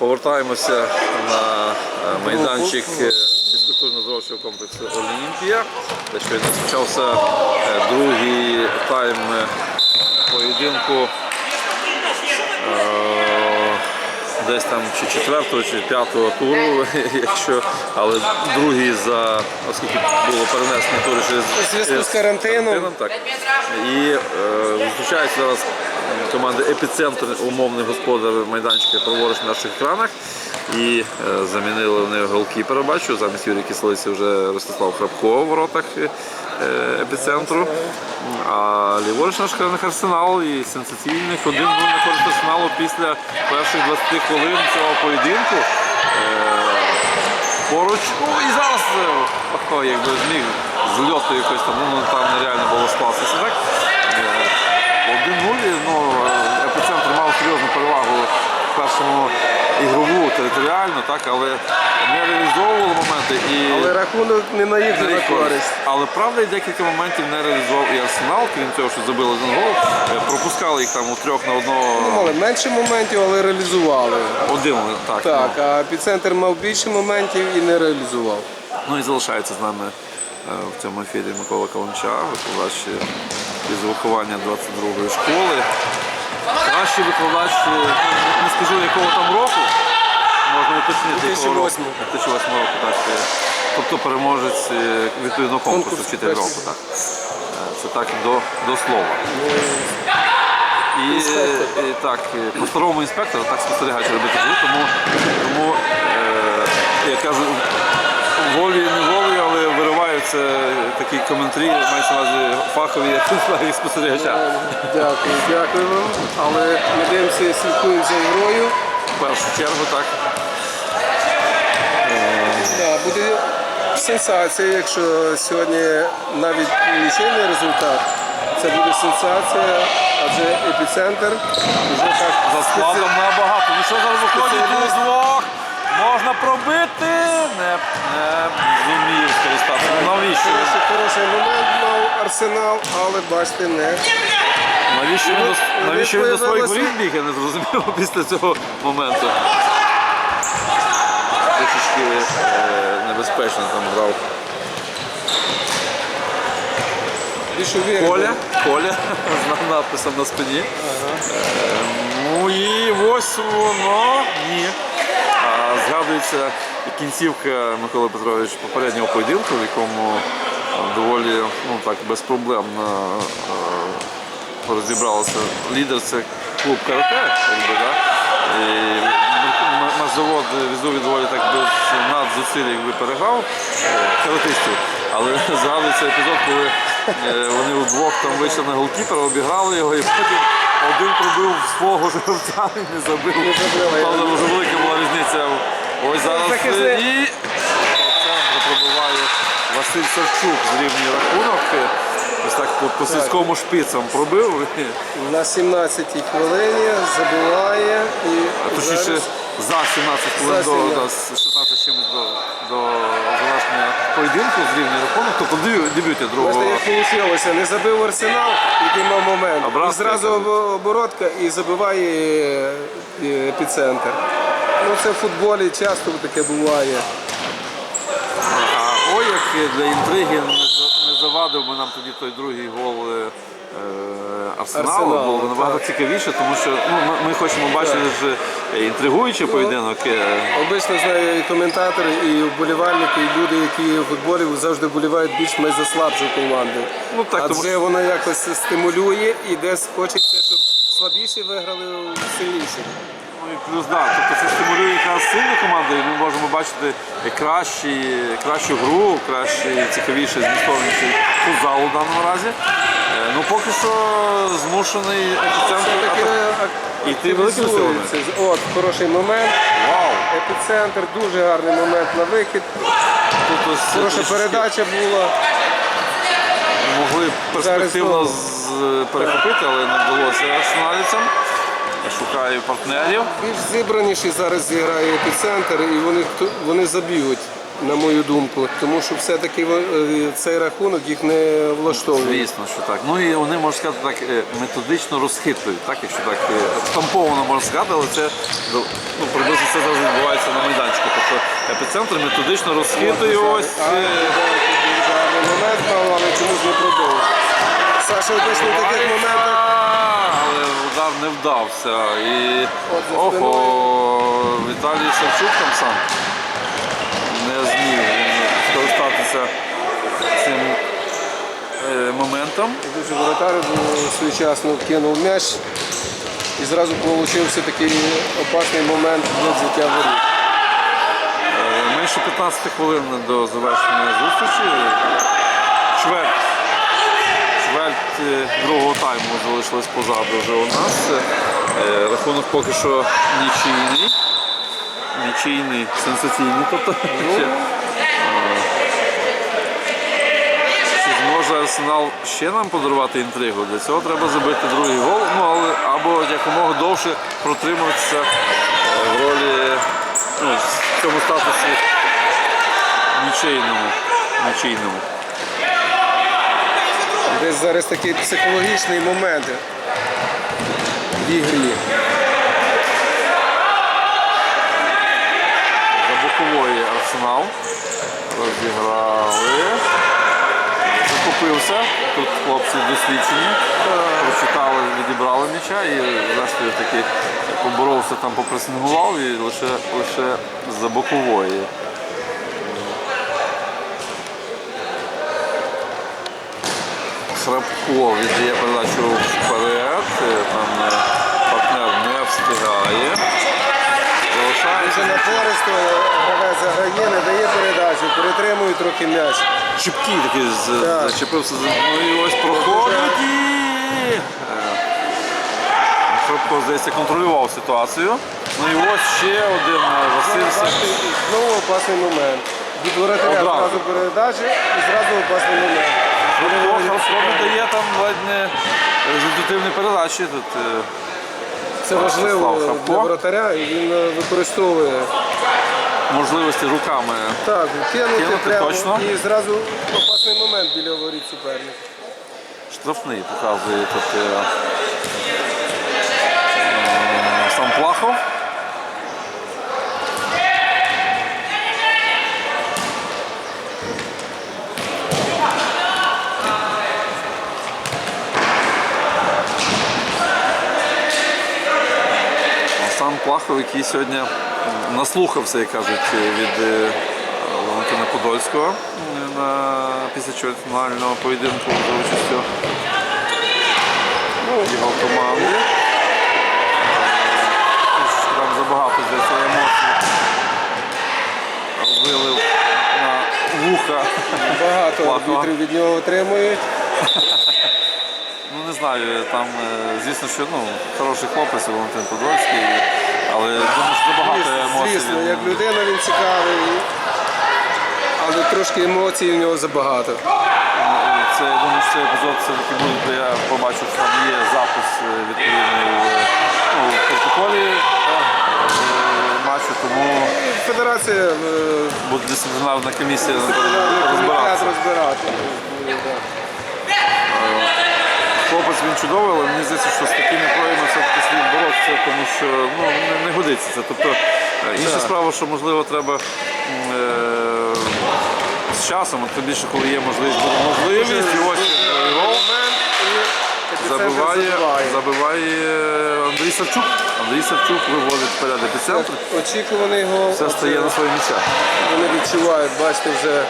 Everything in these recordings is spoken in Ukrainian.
Повертаємося на е, майданчик е, фізкультурно-здоровчого комплексу Олімпія, де щойно почався е, другий тайм поєдинку. Десь там чи четвертого, чи п'ятого туру, якщо, але другий за оскільки було перенесено тур через зв'язку з карантином. так. І зустрічаються зараз команди Епіцентр, умовний господар майданчика праворуч на наших екранах. І е, замінили вони голкіпера, бачу, замість Юрія Кислиці вже Ростислав Храбко в воротах е, епіцентру. А ліворуч наш керівник арсенал і сенсаційний один був на користь арсеналу після перших 20 хвилин цього поєдинку. Е, Поруч, ну і зараз, о, якби зміг з льоту якось там, ну там нереально було скластися, так? Е, 1-0, ну, е, епіцентр мав серйозну перевагу в першому ігрову територіально, так, але не реалізовували моменти і. Але рахунок не на їх на користь. Але правда і декілька моментів не реалізував і Арсенал, крім цього, що забили один гол, е, пропускали їх там у трьох на одного. Мали менше моментів, але реалізували. Один, так. Так, ну. а епіцентр мав більше моментів і не реалізував. Ну і залишається з нами е, в цьому ефірі Микола Каланча, викладач із виховання 22-ї школи. Кращий викладач, е, не скажу якого там року, можна уточнити. якого року. 2008. 2008 року, так. Тобто переможець е, відповідного конкурсу Конкурс вчитель року. Так. Е, Це так до, до слова. І, і так, по старому інспектору так спостерігач робити тому, тому е, я кажу, волі не волею, але вириваються такі коментарі, мається на увазі фахові як спостерігача. Дякую, дякую вам. Але ми дивимося, слідкуємо за грою. В першу чергу так. Да, буде сенсація, якщо сьогодні навіть нічийний результат. Це буде сенсація, адже епіцентр вже так За складом набагато. Ну що зараз виходить двох? Можна пробити. Не, не зумів скористатися. Ну, Навіщо? Хороший, хороший момент мав арсенал, але бачите, не. Навіщо він, до, навіщо він до своїх виявилося- воріт біг, я не зрозумів після цього моменту. Трішечки е, небезпечно там грав Більш уверен. Коля. Коля з надписом на спині. Е, Ну і ось воно. Ні. Згадується кінцівка Миколи Петрович попереднього поєдинку, в якому е, доволі ну, так, безпроблемно е, розібралося. Лідер це клуб карате, якби, да? І м- візові доволі так без надзусиль якби переграв е, каратистів. Але згадується епізод, коли вони удвох там вийшли на голкіпера, обіграли його і потім один пробив свого жовта і не забив. забив, Але дуже велика була різниця. Ось зараз і по центру пробиває Василь Савчук з рівні рахунок. Ось так по, по сільському шпицям пробив. На 17-й хвилині забиває і Точніше, зараз за 17 хвилин За до, 17. до 16 чимось до, до завершення поєдинку з рівні рахунок, тобто дебю- дебюті другого. Бачите, як вийшло. Не забив арсенал, який мав момент. Обратка, і зразу об- оборотка і забиває е, епіцентр. Ну це в футболі часто таке буває. А для інтриги не, завадив би нам тоді той другий гол е, е, Арсеналу. Арсеналу, Було набагато цікавіше, тому що ну, ми, ми хочемо бачити ж інтригуючий поєдинок. е, Обично знаю і коментатори, і вболівальники, і люди, які в футболі завжди вболівають більш-менш за слабшу команду. Ну, так, тому- Адже воно якось стимулює і десь хочеться, щоб слабіші виграли у сильніших. Плюс да, тобто це стимулює якраз сильну команду, і ми можемо бачити кращі, кращу гру, кращий, цікавіший, змістовніший футзал у даному разі. Е, Ну поки що змушений епіцентр йти великими силами. От, хороший момент. Вау! Епіцентр, дуже гарний момент на вихід. Тут ось Хороша передача була. могли перспективно перехопити, але не вдалося арсеналівцям. Шукаю партнерів. Більш зібраніший зараз зіграє епіцентр і вони, вони заб'ють. на мою думку. Тому що все-таки е, цей рахунок їх не влаштовує. Звісно, що так. Ну і вони можна сказати так е, методично розхитують, так, якщо так е, штамповано можна сказати, але це ну, приблизно це завжди відбувається на майданчику. Тобто епіцентр методично розхитує ось. Е, момент мав, але чомусь не продовжив. Саша обично в таких моментах. Удар не вдався. І ого, Віталій Савчук там сам не зміг скористатися цим е, моментом. Дуже воротар своєчасно кинув м'яч і зразу получився такий опасний момент для взяття воріт. Е, Менше 15 хвилин до завершення зустрічі. Чверть. Чверть е, другого тайму залишилась позаду вже у нас. Е, Рахунок поки що нічийний. Нічийний, сенсаційний. Тобто, е, чи зможе Арсенал ще нам подарувати інтригу? Для цього треба забити другий гол, ну, але, або якомога довше протримуватися е, в ролі ну, в цьому статусі нічийному. нічийному. Зараз такий психологічний момент в ігрі. За бокової арсенал. Розіграли. Захопився. Тут хлопці досвідчені. Прочитали, відібрали м'яча і зрештою таки поборовся там, попресингував і лише, лише за бокової. Храпко віддає передачу вперед. Там е, партнер не встигає. Залишається. Напористо гравець заграє, не дає передачу, перетримує трохи м'яч. Чіпкий такий Так. зачепився ну і ось проходить і. е, здається, контролював ситуацію. Ну і ось ще один е, Василь. Знову опасний момент. Від воротаря одразу передачі і зразу опасний момент. Храпко дає там ледь не результативні передачі. Тут, е, Це важливо Слав Храпко. для воротаря і він е, використовує можливості руками. так, кинути Кинути прямо точно. і зразу опасний момент біля воріт суперника. Штрафний показує тут е, е, сам Плахов. Сам Плахов, який сьогодні наслухався, як кажуть, від е, Валентина Подольського е, на після чвертьфінального поєдинку за участю його команди. Е, Там забагато здається емоцій вилив на вуха. Багато Плахова. від нього отримують. Ну знаю, там е, звісно, що ну, хороший хлопець Валентин Подольський, але думаю, що забагато емоцій. Звісно, він- як людина він цікавий, але трошки емоцій в нього забагато. Це я думаю, що цей епізод все-таки буде, де я побачу, що там є запис е, відповідний ну, в протоколі е, матчу, тому Федерація е, буде дисциплінарна комісія розбирати. Хлопець він чудовий, але мені здається, що з такими проявами все-таки слід боротися, тому що ну, не, не годиться це. Тобто е, інша Так. справа, що можливо треба е, з часом, от тим більше, коли є можливість, буде можливість, і ось гол. Забиває. забиває Андрій Савчук. Андрій Савчук виводить вперед епіцентр. Очікуваний гол. Все стає на свої місця. Вони відчувають, бачите, вже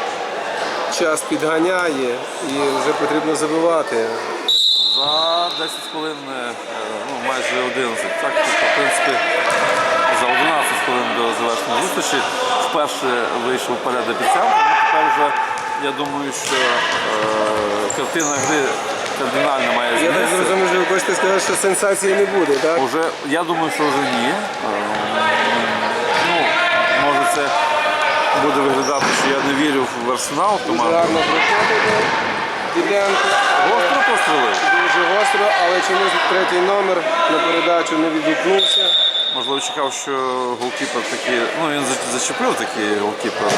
час підганяє і вже потрібно забивати. За 10 хвилин, е, ну майже 11. Так, тобто, в принципі, за 11 хвилин до завершення зустрічі вперше вийшов вперед епіцентр. Ну, тепер вже я думаю, що е, картина гри кардинально має Я так змінитися. що ви хочете сказати, що сенсації не буде, так? Уже, я думаю, що вже ні. Е, Ну, може це буде виглядати, що я не вірю в арсенал команду. гарно проходить ділянку. Гостро пострілив. Дуже гостро, але чомусь третій номер на передачу не відгукнувся. можливо, чекав, що голкіпер такий, ну він зачепив такий голкіпер.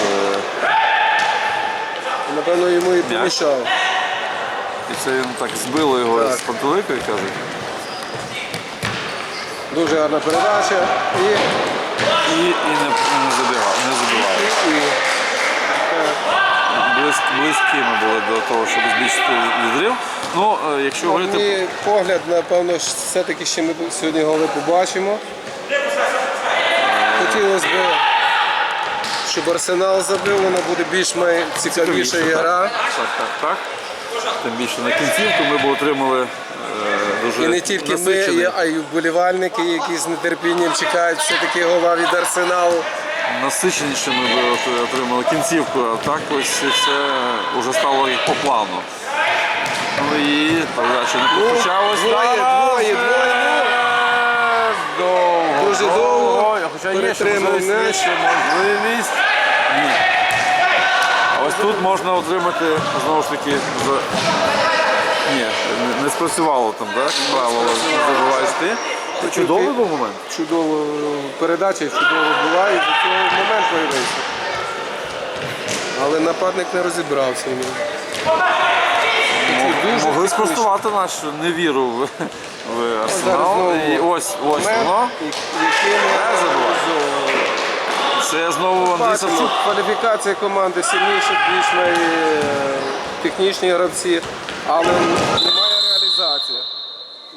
е, Напевно, йому і помішав. І це він так збило його Так. з пантеликою, кажуть. Дуже гарна передача. І, І, і не, не забивав, того, щоб збільшити відрив. Ну, е, якщо На говорити мій погляд, напевно, все-таки ще ми сьогодні голи побачимо. Хотілося б, щоб Арсенал забив, вона буде більш цікавіша гра. Так, так, так. Тим більше на кінцівку ми б отримали е, дуже І не тільки ми, а й вболівальники, які з нетерпінням чекають все-таки гола від Арсеналу. Насиченіше ми отримали кінцівку, а так ось все вже стало як по плану. Ну і передача не почалась. двоє, двоє, двоє, ну. Довго. Дуже довго. Хоча є ще можливість, ще. Ні. А ось тут можна отримати знову ж таки за. Ні, не- не спрацювало там, так? Правило забуваєш ти. Чудовий був момент. Чудово передача, чудово була і до цього момент появився. Але нападник не розібрався. Дуже Могли технічно. спростувати нашу невіру в, в Арсенал. знову І ось, ось Момент, воно. який Не забувай. реалізовували. Це знову Андрій Бачимо, Савчук. кваліфікація команди сильніша, більш е, технічні гравці, але немає реалізації.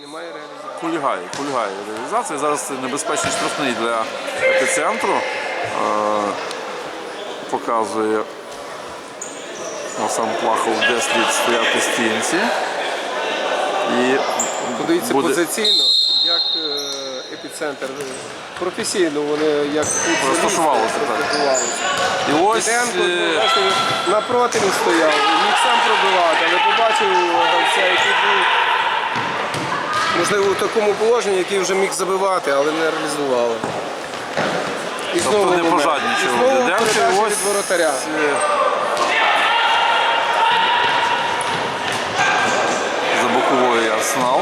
Немає реалізації. Кульгає, кульгає реалізація. Зараз це небезпечний штрафний для епіцентру. Е, показує сам Плахов, де слід стояти стінці. І Подивіться буде позиційно, як е, епіцентр е, професійно вони як Розташувалися, І ось Диденко, е, напроти він стояв, міг сам пробивати, але побачив гравця, який був можливо у такому положенні, який вже міг забивати, але не реалізували. І Тобто не знову і передача ось- від воротаря. за боковою Арсенал.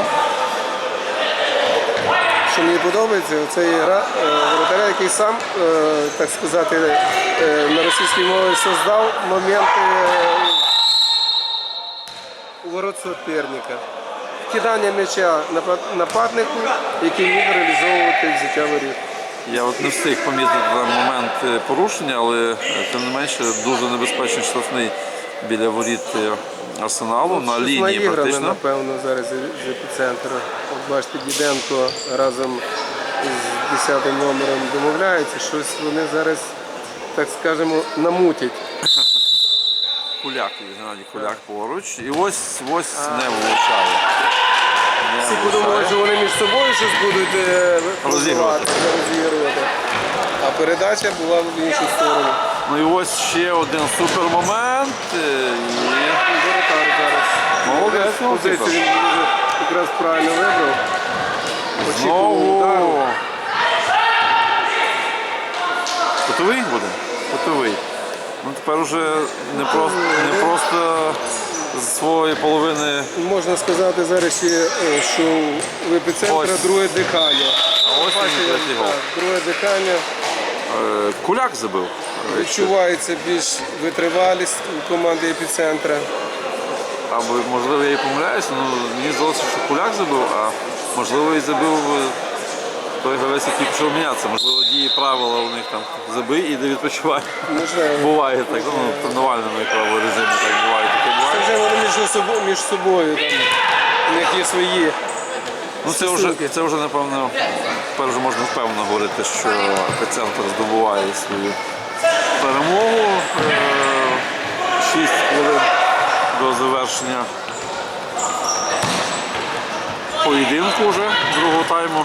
Що мені подобається, це є гра е, воротаря, який сам, е, так сказати, е, на російській мові создав моменти е, у ворот суперника. Кидання м'яча нападнику, який міг реалізовувати взяття воріт. Я от не встиг помітити момент е, порушення, але е, тим не менше дуже небезпечний штрафний біля воріт е, арсеналу на лінії практично. напевно, зараз з епіцентру. От бачите, Діденко разом з 10 номером домовляються, щось вони зараз, так скажемо, намутять. Куляк, Геннадій Куляк поруч. І ось ось не влучає. Всі подумали, що вони між собою щось будуть е, Розігрувати. розігрувати. А передача була в іншу сторону. Ну і ось ще один супермомент. е, І Молодець, Якраз він дуже якраз правильно вибрав. Знову. Готовий буде? Готовий. Ну тепер уже не просто, не просто з своєї половини. Можна сказати зараз е, що в епіцентрі Ось. друге дихання. А ось він Бачите, третій гол. так, друге дихання. Е, Куляк забив. Відчувається більш витривалість у команди епіцентра. Або можливо я і помиляюся, ну мені здалося, що Куляк забив, а можливо і забив е, той гравець, який пішов мінятися. Можливо, дії правила у них там забий і де відпочивай. Можливо. Буває так, ну тренувальному якому режимі так буває, таке Це вже вони між собою, між собою. Там. У них є свої. Ну це вже це вже напевно тепер вже можна впевнено говорити, що епіцентр здобуває свою перемогу. Е, Шість хвилин до завершення поєдинку вже другого тайму.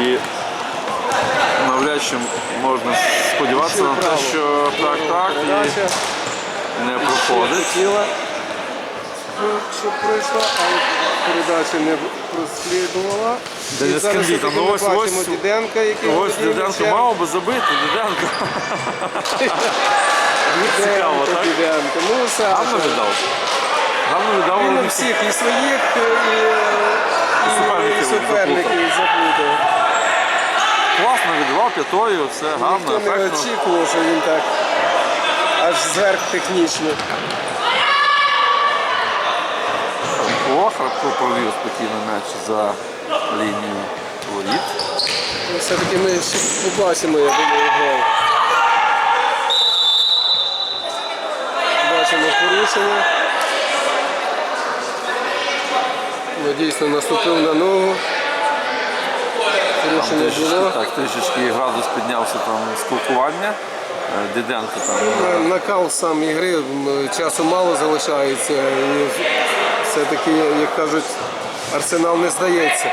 І навряд чи можна сподіватися на те, що так, так, і не проходить. Щоб пройшла, але передача не прослідувала. І зараз все-таки Ну, ми ось- бачимо ось- Діденка, який Ось володіє Діденко м'ячем. мав би забити, Діденко. Діденко, Цікаво, так? Діденко. Ну, Гарно Саша. віддав. Гарно віддав. Він але не всіх і своїх, і, і, суперників і суперників заплутав. класно віддавав п'ятою, все гарно, Ніхто не ефектно. очікував, що він так аж зверх технічно. Храпко провів спокійно м'яч за лінію воріт. Ну, Все-таки ми побачимо, я думаю, гол. Бачимо порушення. Ну, дійсно наступив на ногу. Там Порушення трішечки, було. так, трішечки градус піднявся там спілкування. Е, Діденко там е, Накал сам ігри, м, часу мало залишається. І все-таки, як кажуть, арсенал не здається.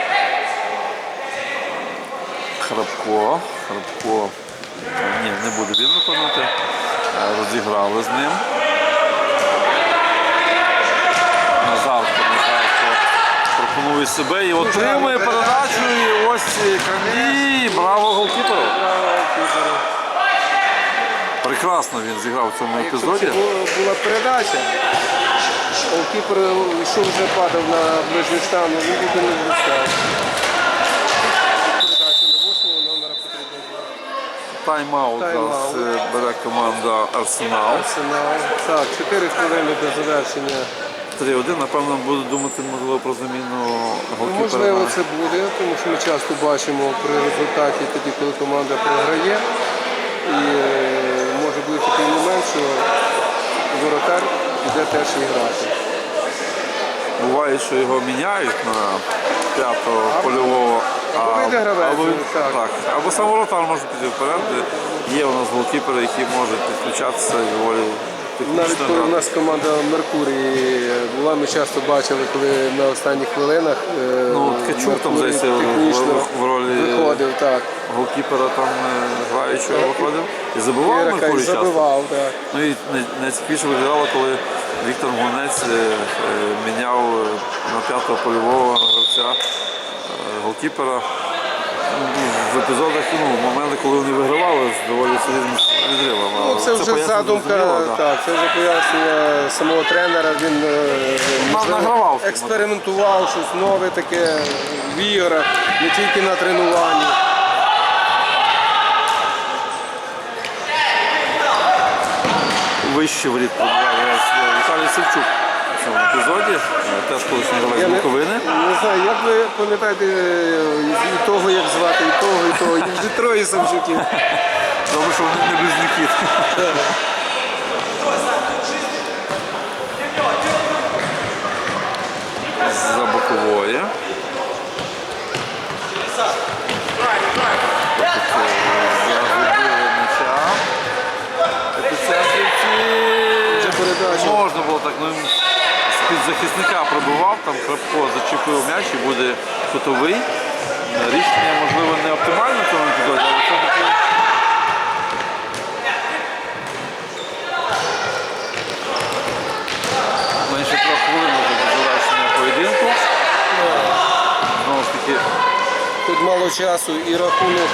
Храпко. Храпко. Ні, не буде він виконувати. Е, Розіграли з ним. Назарко, Назарко пропонує себе і отримує передачу. І ось Канді. Браво голкіперу. Прекрасно він зіграв в цьому епізоді. була передача, Кіпер, що вже падав на ближній штангу, він буде не влучав. Передача на восьмого номера потрібно було. Тайм-аут Тайм-аут. е, бере команда Арсенал. Арсенал. Так, 4 хвилини до завершення. 3-1. Напевно, буду думати, можливо, про заміну Ну, голкіпера. Можливо, на- це буде, тому що ми часто бачимо при результаті тоді, коли команда програє. І е, може бути такий момент, що воротар іде теж грати. Буває, що його міняють на п'ятого польового. або вийде гравець, або, так. так. або сам воротар може піти вперед. Є у нас голкіпери, які можуть підключатися і доволі Навіть коли грати. нас команда Меркурій була, ми часто бачили, коли на останніх хвилинах е, Ну, Ткачук там, здається, технічно в- ролі виходив, так. Голкіпера там е, граючого виходив. І забував Ірака Меркурій часто. забивав, так. Ну і найцікавіше виглядало, коли Віктор Гонець е, е, міняв е, на п'ятого польового гравця е, голкіпера. В епізодах, ну, в моменти, коли вони вигравали з доволі серйозним відривом. Ну, Але це вже задумка, да. так, це вже пояснення самого тренера. Він е, можливо, експериментував щось нове таке в іграх, не тільки на тренуванні. Вище воріт пробував Віталій Севчук в цьому епізоді. Е, Теж гравець не, Буковини. Знаю, як ви пам'ятаєте е, і того, як звати, і того, і того. Їх вже троє Самчуків. Добре, що вони не близнюки. За бокової. Можна було так, ну з-під захисника пробивав, там Крапко зачепив м'яч і буде кутовий. Рішення, можливо, не оптимальне в цьому епізоді, але все-таки менше трьох хвилин до завершення поєдинку. Знову ж таки, Тут мало часу і рахунок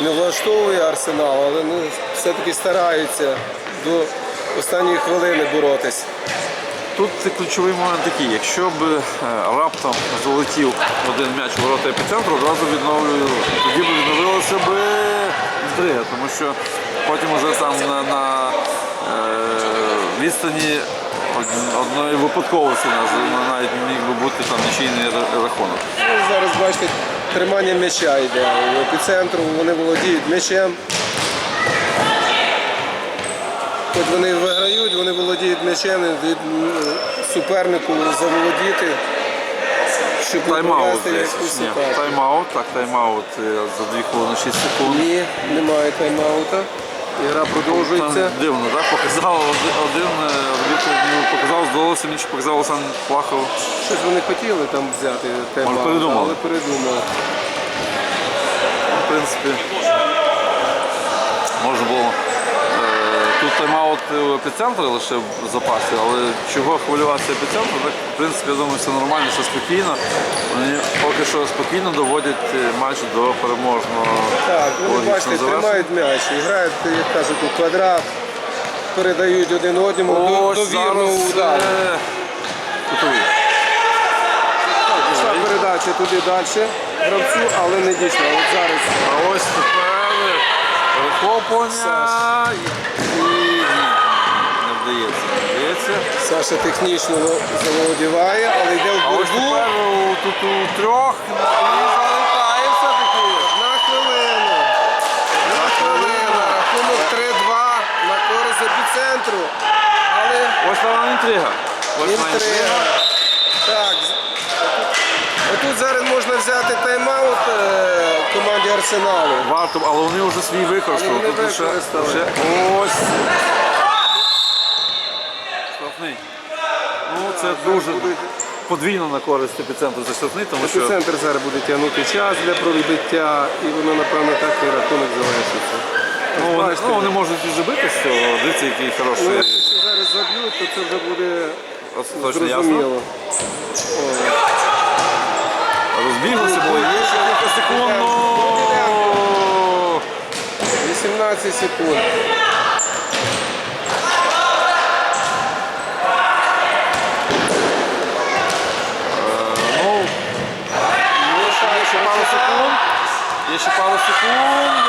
не влаштовує арсенал, але ну, все-таки стараються до останньої хвилини боротись. Тут ключовий момент такий, якщо б е, раптом залетів один м'яч у ворота епіцентру, одразу відновлюю, тоді б відновилася б інтрига, тому що потім вже там на, на е, відстані одної випадковості на- на- навіть міг би бути там нічийний рахунок. Ну, зараз бачите, тримання м'яча йде. У епіцентру вони володіють м'ячем. Хоч вони виграють, вони володіють м'ячем, дають м, супернику заволодіти, щоб не Тайм-аут, провести здається, якусь чи ні? атаку. Тайм-аут, так, тайм-аут е, за 2 хвилини 6 секунд. Ні, немає тайм-аута. Ігра продовжується. Там дивно, так? Показав один, один е, арбітр, ну, показав, здалося що показав Олександр Плахов. Щось вони хотіли там взяти тайм-аут, передумали. але передумали. В принципі, можна було. Е, Тут тайм-аут у епіцентрі лише в запасі, але чого хвилюватися епіцентру, так в принципі я думаю, все нормально, все спокійно. Вони поки що спокійно доводять е, матч до переможного. Так, вони бачите, тримають м'яч грають, як кажуть, у квадрат, передають один одному до- Ось довірно зараз удар. е, кутовий. Пішла передача туди далі. гравцю, але не дійшло. От зараз А ось тепер перехоплення і не вдається. Не вдається. Саша технічно заволодіває, але йде в А ось тепер у- тут у трьох і залетає все-таки. Одна хвилина. Одна хвилина. Рахунок 3-2 на користь епіцентру. Але Ось вона інтрига. Ось вона інтрига. інтрига. Так. Отут зараз можна взяти тайм-аут е, команді Арсеналу. Варто, але вони вже свій використали. Вони Тут використали. лише ось. Штрафний. Ну, це дуже подвійно на користь епіцентру за штрафний, тому що Епіцентр зараз буде тягнути час для пробиття, і воно, напевно, так і рахунок залишиться. ну, вони, ну, вони можуть і забити з цього. Дивіться, який Ну, хороший. якщо зараз заб'ють, то це вже буде Точно ясно. зрозуміло. О. Розбіглося, бо є ще кілька секунд. ну. 18 секунд. Ну, є ще, є ще пару секунд. Є ще пару секунд.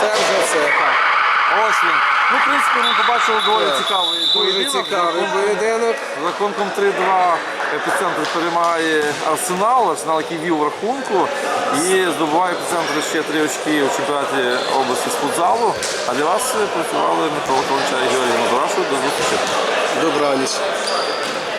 Це вже все. Ось він. Ну, в принципі, ми побачили доволі цікавий Дуже поєдинок. цікавий поєдинок. За рахунком 3-2 епіцентр перемагає Арсенал. Арсенал, який вів рахунку. І здобуває епіцентр ще три очки у чемпіонаті області з футзалу. А для вас працювали Микола Колонча і Георгій Мазурашу. До зустрічі. Добраніч.